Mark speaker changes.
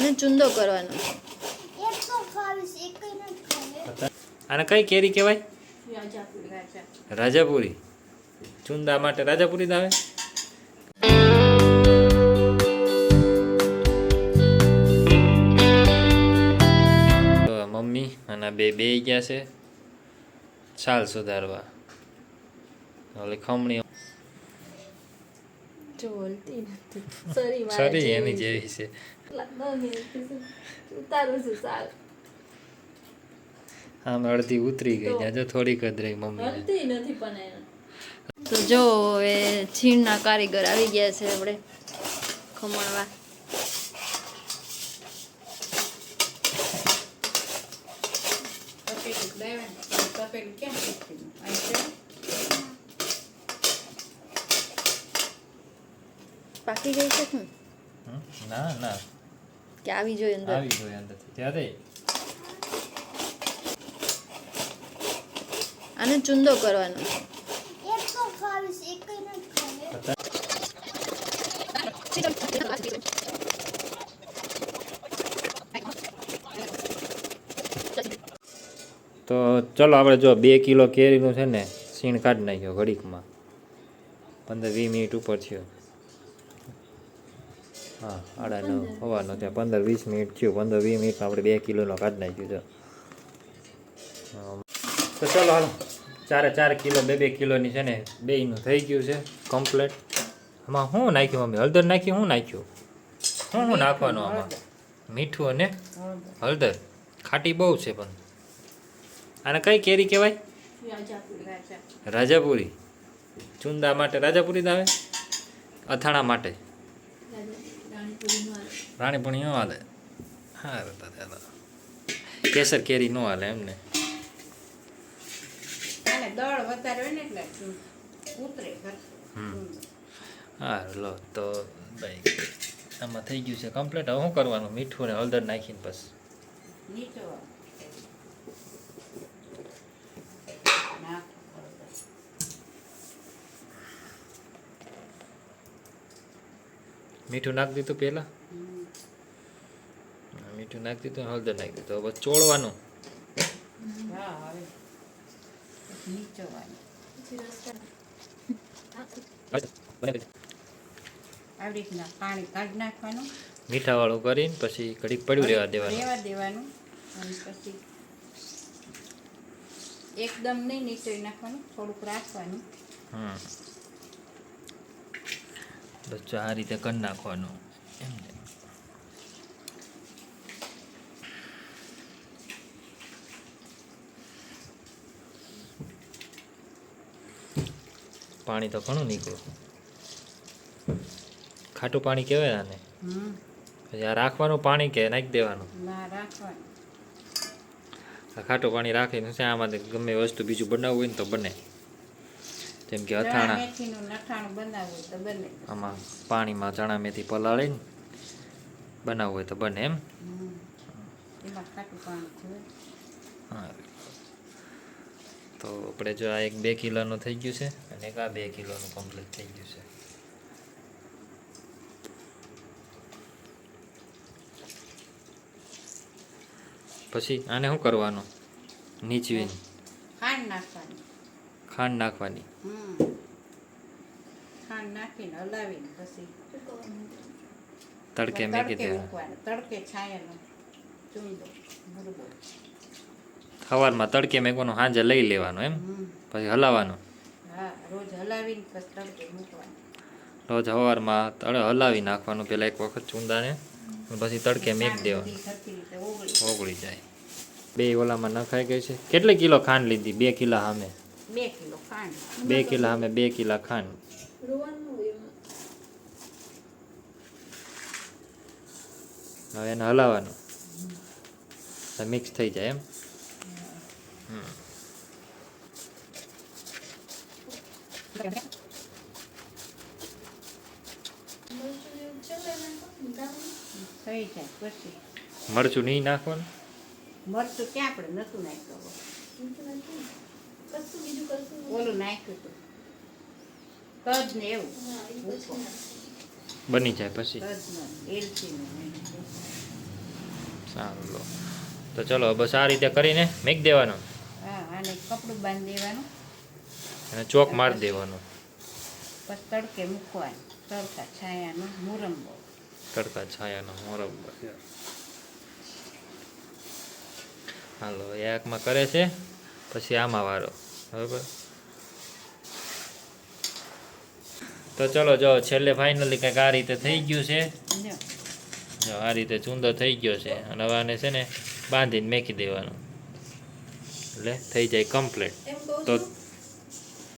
Speaker 1: આને ચૂંદો કરવાનો.
Speaker 2: આને કઈ કેરી કહેવાય? રાજાપુરી. ચુંદા માટે રાજાપુરી જ આવે? મમ્મી અને બે બે ગયા છે છાલ સુધારવા. ઓલી ખમણી
Speaker 1: સરી
Speaker 2: સરી એની જેવી છે. આમ અડધી ઉતરી ગઈ ત્યાં થોડીક જ રહી મમ્મી
Speaker 1: નથી પણ તો જો હવે છીણના કારીગર આવી ગયા છે આપણે ખમણવા. પાકી ગઈ છે
Speaker 2: ના ના.
Speaker 1: કે આવી જોઈએ અંદર.
Speaker 2: આવી જોઈએ અંદરથી. ત્યારે
Speaker 1: આને ચૂંદો કરવાનો.
Speaker 3: તો ખાવીશ એક નથી ખાવે.
Speaker 2: તો ચલો આપણે જો બે કિલો કેરીનું છે ને સીણ કાઢી નાખ્યો ઘડીકમાં. પંદર વીસ મિનિટ ઉપર થયો. હા આડા નવ હવાનો ત્યાં પંદર વીસ મિનિટ થયું. પંદર વીસ મિનિટમાં આપણે બે કિલોનો કાઢી નાખ્યું છે. તો ચલો હાલો. ચારે ચાર કિલો, બે બે કિલોની છે ને, બેયનું થઈ ગયું છે કમ્પ્લેટ આમાં શું નાખ્યું મમ્મી? હળદર નાખ્યું? શું નાખ્યું? શું શું નાખવાનું આમાં? મીઠું અને હળદર. ખાટી બહુ છે પણ. આને કઈ કેરી કહેવાય? રાજાપુરી. ચુંદા માટે. રાજાપુરી જ આવે? અથાણા માટે. રાણીપુરી ન હાલે. હા દાદા કેસર કેરી ન હાલે એમને.
Speaker 4: દળ વધારે હોય ને એટલે ઉતરે
Speaker 2: હમ. હા લો તો ભાઈ આમાં થઈ ગયું છે કમ્પ્લીટ હવે શું કરવાનું? મીઠું ને હળદર નાખીને બસ.
Speaker 4: નીચો
Speaker 2: મીઠું નાખી દીધું પહેલાં? મીઠું નાખી દીધું હળદર નાખી દીધું. હવે ચોળવાનું.
Speaker 4: મીઠા
Speaker 2: મીઠાવાળું કરીને પછી ઘડીક પડ્યું રહેવા દેવાનું.
Speaker 4: રહેવા દેવાનું અને પછી એકદમ નહીં નીચે નાખવાનું થોડુંક રાખવાનું.
Speaker 2: હમ જો આ રીતે કરી નાખવાનું. એમને પાણી તો ઘણું નીકળ્યું ખાટું પાણી કહેવાય આને. પછી આ રાખવાનું પાણી કે નાખી દેવાનું? આ ખાટું પાણી રાખીને છે આમાંથી ગમે વસ્તુ બીજું બનાવવું હોય ને તો બને. જેમ કે અથાણા.
Speaker 4: નઠાણું બનાવવું તો બને.
Speaker 2: આમાં પાણીમાં ચણા મેથી પલાળીને બનાવવું હોય તો બને એમ.
Speaker 4: એમાં ખાટું પાણી
Speaker 2: હા. તો આપણે જો આ એક બે કિલોનું થઈ ગયું છે અને એક આ બે કિલોનું કમ્પ્લીટ થઈ ગયું છે. પછી આને શું કરવાનું? નીચવીને.
Speaker 4: ખાંડ નાખવાની.
Speaker 2: ખાંડ નાખવાની.
Speaker 4: ખાંડ નાખીને હલાવીને પછી
Speaker 2: તડકે મેકી દેવાનું
Speaker 4: તડકે છાયાનો
Speaker 2: સવારમાં તડકે મેકવાનું સાંજે લઈ લેવાનું એમ? પછી
Speaker 4: હલાવાનું રોજ હલાવીને પછી તડકે મૂકવાનું.
Speaker 2: રોજ સવારમાં તળે હલાવી નાખવાનું પહેલાં એક વખત ચૂંદાને પછી તડકે મેક દેવાનું.
Speaker 4: ઓગળી
Speaker 2: જાય. બે ઓલામાં નખાઈ ગઈ છે. કેટલી કિલો ખાંડ લીધી? બે કિલા સામે?
Speaker 4: બે કિલો ખાંડ
Speaker 2: બે કિલા સામે બે કિલા ખાંડ હવે એને હલાવવાનું મિક્સ થઈ જાય એમ મરચું નહીં નાખવાનું
Speaker 4: મરચું ક્યાં આપણે નતું નાખ્યું ઓલું નાખ્યું હતું. તજ ને એવું.
Speaker 2: બની જાય પછી. સારું લો. તો ચલો બસ આ રીતે કરીને મેક દેવાનો.
Speaker 4: હા આને કપડું બાંધી દેવાનું.
Speaker 2: અને ચોક મારી દેવાનો.
Speaker 4: પછી તડકે મૂકવાનું. તડકા છાયાનો મુરંબો.
Speaker 2: તડકા છાયાનો મુરંબો. હાલો એકમાં કરે છે. પછી આમાં વારો. બરાબર? તો ચલો જો છેલ્લે ફાઇનલી કંઈક આ રીતે થઈ ગયું છે. જો આ રીતે ચૂંદો થઈ ગયો છે. અને હવે આને છે ને બાંધીને મેકી દેવાનું. એટલે થઈ જાય કમ્પ્લીટ તો